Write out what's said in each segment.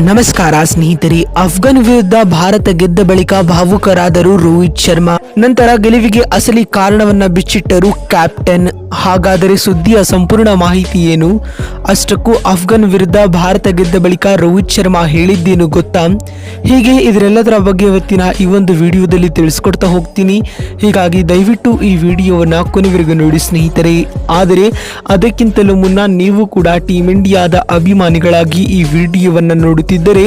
ನಮಸ್ಕಾರ, ಸ್ನೇಹಿತರೆ. ಅಫ್ಘಾನ್ ವಿರುದ್ಧ ಭಾರತ ಗೆದ್ದ ಬಳಿಕ ಭಾವುಕರಾದರು ರೋಹಿತ್ ಶರ್ಮಾ. ನಂತರ ಗೆಲುವಿಗೆ ಅಸಲಿ ಕಾರಣವನ್ನ ಬಿಚ್ಚಿಟ್ಟರು ಕ್ಯಾಪ್ಟನ್. ಹಾಗಾದರೆ ಸುದ್ದಿಯ ಸಂಪೂರ್ಣ ಮಾಹಿತಿ ಏನು? ಅಷ್ಟಕ್ಕೂ ಅಫ್ಘಾನ್ ವಿರುದ್ಧ ಭಾರತ ಗೆದ್ದ ಬಳಿಕ ರೋಹಿತ್ ಶರ್ಮಾ ಹೇಳಿದ್ದೇನು ಗೊತ್ತಾ? ಹೀಗೆ ಇದರೆಲ್ಲದರ ಬಗ್ಗೆ ಇವತ್ತಿನ ಈ ಒಂದು ವಿಡಿಯೋದಲ್ಲಿ ತಿಳಿಸ್ಕೊಡ್ತಾ ಹೋಗ್ತೀನಿ. ಹೀಗಾಗಿ ದಯವಿಟ್ಟು ಈ ವಿಡಿಯೋವನ್ನು ಕೊನೆವರೆಗೂ ನೋಡಿ, ಸ್ನೇಹಿತರೆ. ಆದರೆ, ಅದಕ್ಕಿಂತಲೂ ಮುನ್ನ ನೀವು ಕೂಡ ಟೀಮ್ ಇಂಡಿಯಾದ ಅಭಿಮಾನಿಗಳಾಗಿ ಈ ವಿಡಿಯೋವನ್ನ ನೋಡುತ್ತಿದ್ದರೆ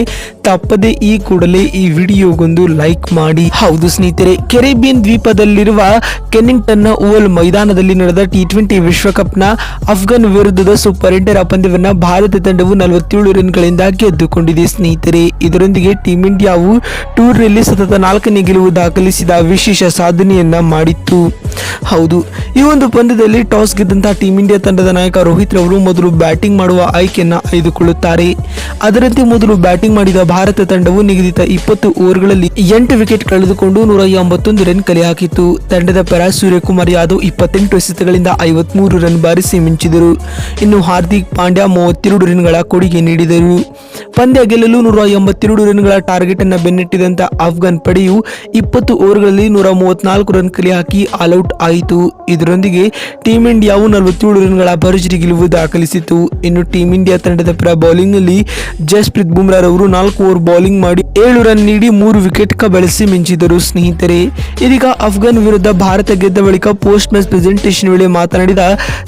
ತಪ್ಪದೆ ಈ ಕೂಡಲೇ ಈ ವಿಡಿಯೋಗೊಂದು ಲೈಕ್ ಮಾಡಿ. ಹೌದು ಸ್ನೇಹಿತರೆ, ಕೆರೆಬಿಯನ್ ದ್ವೀಪದಲ್ಲಿರುವ ಕೆನ್ನಿಂಗ್ಟನ್ನ ಓವಲ್ ಮೈದಾನದಲ್ಲಿ ನಡೆದ ಟಿ ಟ್ವೆಂಟಿ ವಿಶ್ವಕಪ್ನ ಅಫ್ಘಾನ್ ವಿರುದ್ಧದ ಸೂಪರ್ ಎಂಟರ ಪಂದ್ಯವನ್ನು ಭಾರತ ತಂಡವು ನಲವತ್ತೇಳು ರನ್ಗಳಿಂದ ಗೆದ್ದುಕೊಂಡಿದೆ ಸ್ನೇಹಿತರೆ. ಇದರೊಂದಿಗೆ ಟೀಂ ಇಂಡಿಯಾವು ಟೂರ್ನಲ್ಲಿ ಸತತ ನಾಲ್ಕನೇ ಗೆಲುವು ದಾಖಲಿಸಿದ ವಿಶೇಷ ಸಾಧನೆಯನ್ನ ಮಾಡಿತ್ತು. ಹೌದು. ಈ ಒಂದು ಪಂದ್ಯದಲ್ಲಿ ಟಾಸ್ ಗೆದ್ದಂತಹ ಟೀಂ ಇಂಡಿಯಾ ತಂಡದ ನಾಯಕ ರೋಹಿತ್ ರವರು ಮೊದಲು ಬ್ಯಾಟಿಂಗ್ ಮಾಡುವ ಆಯ್ಕೆಯನ್ನು ಆಯ್ದುಕೊಳ್ಳುತ್ತಾರೆ. ಅದರಂತೆ ಮೊದಲು ಬ್ಯಾಟಿಂಗ್ ಮಾಡಿದ ಭಾರತ ತಂಡವು ನಿಗದಿತ ಇಪ್ಪತ್ತು ಓವರ್ಗಳಲ್ಲಿ ಎಂಟು ವಿಕೆಟ್ ಕಳೆದುಕೊಂಡು ನೂರ ಎಂಬತ್ತೊಂದು ರನ್ ಕಲೆ ಹಾಕಿತ್ತು. ತಂಡದ ಪರ ಸೂರ್ಯಕುಮಾರ್ ಯಾದವ್ ಇಪ್ಪತ್ತೆಂಟು ಎಸೆತಗಳಿಂದ ಐವತ್ಮೂರು ರನ್ ಬಾರಿಸಿ ಮಿಂಚಿದರು ಇನ್ನು ಹಾರ್ದಿಕ್ ಪಾಂಡ್ಯ ಮೂವತ್ತೆರಡು ರನ್ಗಳ ಕೊಡುಗೆ ನೀಡಿದರು. ಪಂದ್ಯ ಗೆಲ್ಲಲು ನೂರ ಎಂಬತ್ತೆರಡು ರನ್ಗಳ ಟಾರ್ಗೆಟ್ ಅನ್ನು ಬೆನ್ನಟ್ಟಿದಂತ ಆಫ್ಘಾನ್ ಪಡೆಯು ಇಪ್ಪತ್ತು ಓವರ್ಗಳಲ್ಲಿ ನೂರ ಮೂವತ್ನಾಲ್ಕು ರನ್ ಕಲೆ ಹಾಕಿ ಆಲ್ಔಟ್ ಆಯಿತು. ಇದರೊಂದಿಗೆ ಟೀಂ ಇಂಡಿಯಾವು ನಲವತ್ತೇಳು ರನ್ಗಳ ಭರ್ಜರಿ ಗೆಲುವು ದಾಖಲಿಸಿತು. ಇನ್ನು ಟೀಂ ಇಂಡಿಯಾ ತಂಡದ ಪರ ಬೌಲಿಂಗ್ನಲ್ಲಿ ಜಸ್ಪ್ರೀತ್ ಬುಮ್ರಾ ರವರು ನಾಲ್ಕು ಓವರ್ ಬೌಲಿಂಗ್ ಮಾಡಿ ಏಳು ರನ್ ನೀಡಿ ಮೂರು ವಿಕೆಟ್ ಕಬಳಿಸಿ ಮಿಂಚಿದರು. ಸ್ನೇಹಿತರೆ, ಇದೀಗ ಅಫ್ಘಾನ್ ವಿರುದ್ಧ ಭಾರತ ಗೆದ್ದ ಬಳಿಕ ಪೋಸ್ಟ್ ಮ್ಯಾಚ್ ಪ್ರೆಸೆಂಟೇಷನ್ ವೇಳೆ ಮಾತನಾಡಿದ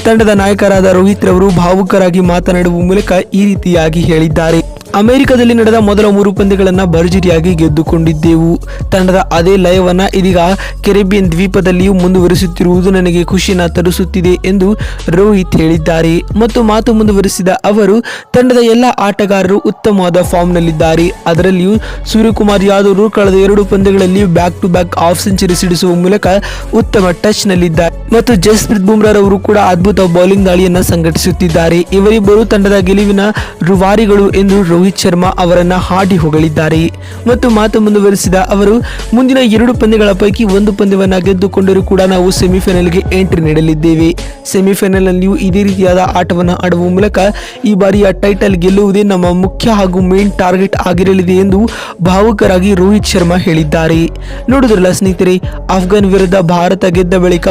ತಂಡದ ನಾಯಕರಾದ ರೋಹಿತ್ ರವರು ಭಾವುಕರಾಗಿ ಮಾತನಾಡುವ ಮೂಲಕ ಈ ರೀತಿಯಾಗಿ ಹೇಳಿದ್ದಾರೆ. ಅಮೆರಿಕದಲ್ಲಿ ನಡೆದ ಮೊದಲ ಮೂರು ಪಂದ್ಯಗಳನ್ನು ಭರ್ಜರಿಯಾಗಿ ಗೆದ್ದುಕೊಂಡಿದ್ದೆವು. ತಂಡದ ಅದೇ ಲಯವನ್ನು ಇದೀಗ ಕೆರೆಬಿಯನ್ ದ್ವೀಪದಲ್ಲಿಯೂ ಮುಂದುವರಿಸುತ್ತಿರುವುದು ನನಗೆ ಖುಷಿನ ತರಿಸುತ್ತಿದೆ ಎಂದು ರೋಹಿತ್ ಹೇಳಿದ್ದಾರೆ. ಮತ್ತು ಮಾತು ಮುಂದುವರಿಸಿದ ಅವರು, ತಂಡದ ಎಲ್ಲ ಆಟಗಾರರು ಉತ್ತಮವಾದ ಫಾರ್ಮ್ನಲ್ಲಿದ್ದಾರೆ. ಅದರಲ್ಲಿಯೂ ಸೂರ್ಯಕುಮಾರ್ ಯಾದವ್ ಕಳೆದ ಎರಡು ಪಂದ್ಯಗಳಲ್ಲಿ back to back half century ಸಿಡಿಸುವ ಮೂಲಕ ಉತ್ತಮ ಟಚ್ ನಲ್ಲಿದ್ದಾರೆ ಮತ್ತು ಜಸ್ಪ್ರೀತ್ ಬುಮ್ರಾರವರು ಕೂಡ ಅದ್ಭುತ ಬೌಲಿಂಗ್ ದಾಳಿಯನ್ನು ಸಂಘಟಿಸುತ್ತಿದ್ದಾರೆ. ಇವರಿಬ್ಬರು ತಂಡದ ಗೆಲುವಿನ ರುವಾರಿಗಳು ಎಂದು ರೋಹಿತ್ ಶರ್ಮಾ ಅವರನ್ನ ಹಾಡಿ ಹೊಗಳಿದ್ದಾರೆ. ಮತ್ತು ಮಾತು ಮುಂದುವರಿಸಿದ ಅವರು, ಮುಂದಿನ ಎರಡು ಪಂದ್ಯಗಳ ಪೈಕಿ ಒಂದು ಪಂದ್ಯವನ್ನ ಗೆದ್ದುಕೊಂಡರೂ ಕೂಡ ನಾವು ಸೆಮಿಫೈನಲ್ಗೆ ಎಂಟ್ರಿ ನೀಡಲಿದ್ದೇವೆ. ಸೆಮಿಫೈನಲ್ನಲ್ಲಿಯೂ ಇದೇ ರೀತಿಯಾದ ಆಟವನ್ನು ಆಡುವ ಮೂಲಕ ಈ ಬಾರಿಯ ಟೈಟಲ್ ಗೆಲ್ಲುವುದೇ ನಮ್ಮ ಮುಖ್ಯ ಹಾಗೂ ಮೇನ್ ಟಾರ್ಗೆಟ್ ಆಗಿರಲಿದೆ ಎಂದು ಭಾವುಕರಾಗಿ ರೋಹಿತ್ ಶರ್ಮಾ ಹೇಳಿದ್ದಾರೆ. ನೋಡಿದ್ರಲ್ಲ ಸ್ನೇಹಿತರೆ ಅಫ್ಘಾನ್ ವಿರುದ್ಧ ಭಾರತ ಗೆದ್ದ ಬಳಿಕ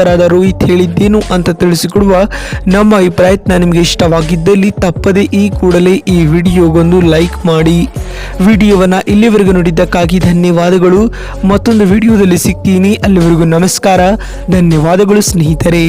ಭಾವುಕರಾದ ರೋಹಿತ್ ಹೇಳಿದ್ದೇನು ಅಂತ ತಿಳಿಸಿಕೊಡುವ ನಮ್ಮ ಈ ಪ್ರಯತ್ನ ನಿಮಗೆ ಇಷ್ಟವಾಗಿದ್ದಲ್ಲಿ ತಪ್ಪದೆ ಈ ಕೂಡಲೇ ಈ ವಿಡಿಯೋಗೊಂದು ಲೈಕ್ ಮಾಡಿ. ವಿಡಿಯೋವನ್ನ ಇಲ್ಲಿವರೆಗೂ ನೋಡಿದ್ದಕ್ಕಾಗಿ ಧನ್ಯವಾದಗಳು. ಮತ್ತೊಂದು ವಿಡಿಯೋದಲ್ಲಿ ಸಿಗ್ತೀನಿ. ಅಲ್ಲಿವರೆಗೂ ನಮಸ್ಕಾರ. ಧನ್ಯವಾದಗಳು ಸ್ನೇಹಿತರೆ.